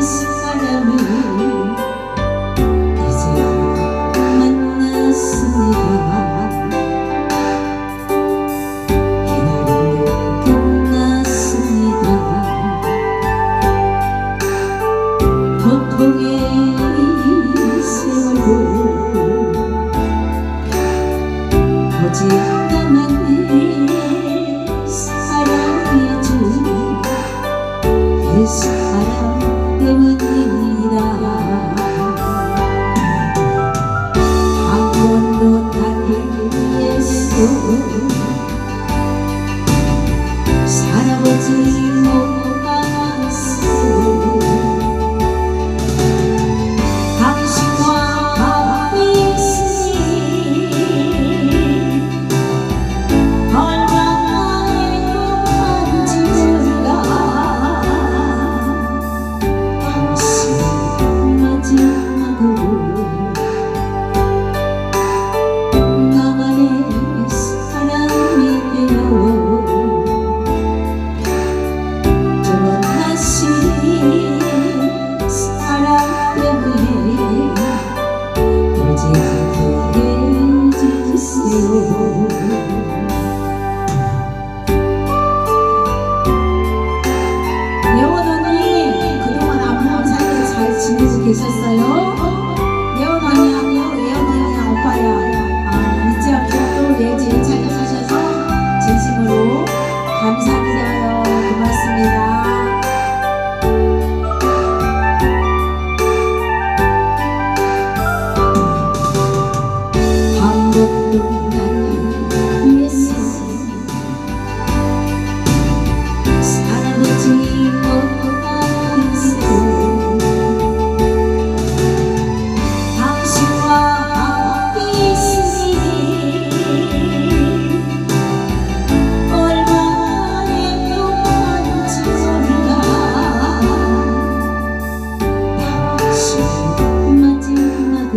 eyes. uh, uh, uh. 계셨어요? 예원 언니랑 오빠야 아, 잊지 않고 또 예지 찾아주셔서 진심으로 감사드려요. 고맙습니다. 방법도